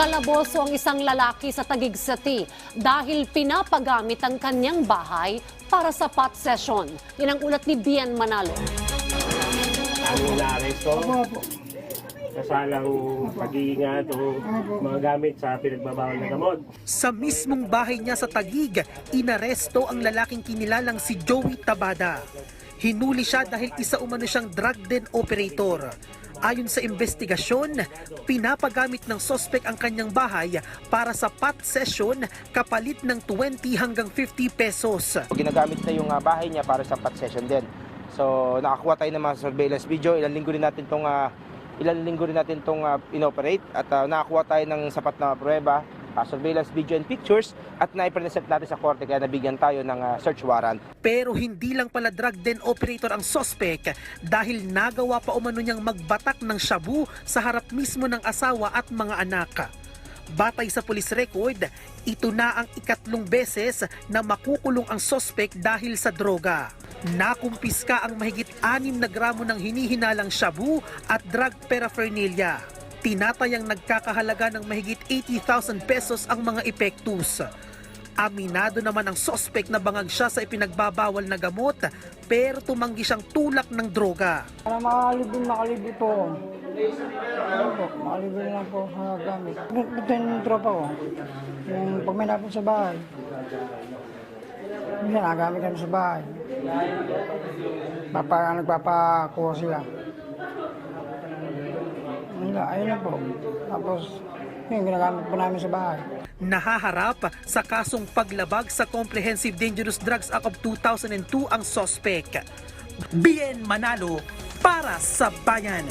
Kalaboso ang isang lalaki sa Taguig City dahil pinapagamit ang kanyang bahay para sa pot session. Yan ang ulat ni Bian Manalo. Ang naaresto, kasalang pag-iingat o mga gamit sa pinagbabawal na gamot. Sa mismong bahay niya sa Tagig, inaresto ang lalaking kinilalang si Joey Tabada. Hinuli siya dahil isa umano siyang drug den operator. Ayon sa investigasyon, pinapagamit ng sospek ang kanyang bahay para sa pot session kapalit ng 20 hanggang 50 pesos. Ginagamit na yung ah, bahay niya para sa pot session din. So nakakuha tayo ng mga surveillance video, ilang linggo rin natin itong ilang linggo rin natin itong ah, inoperate at ah, nakakuha tayo ng sapat na prueba, ah, surveillance video and pictures at naipresent natin sa korte kaya nabigyan tayo ng ah, search warrant. Pero hindi lang pala drug den operator ang sospek dahil nagawa pa umano niyang magbatak ng shabu sa harap mismo ng asawa at mga anak. Batay sa police record, ito na ang ikatlong beses na makukulong ang sospek dahil sa droga. Nakumpiska ang mahigit 6 na gramo ng hinihinalang shabu at drug paraphernalia. Tinatayang nagkakahalaga ng mahigit 80,000 pesos ang mga epektus. Aminado naman ang sospek na bangag siya sa ipinagbabawal na gamot pero tumanggi siyang tulak ng droga. Para makalibin, makalibin po. Ano po, makalibin lang po sa gamit. Ito yung tropa ko. Yung pag may napon sa bahay. Minsan, nagamit kami sa bahay. Papa, nagpapakuha sila. Wala, ayun lang po. Tapos, yun, ginagamit po namin sa bahay. Nahaharap sa kasong paglabag sa Comprehensive Dangerous Drugs Act of 2002 ang sospek. Bien Manalo para sa bayan.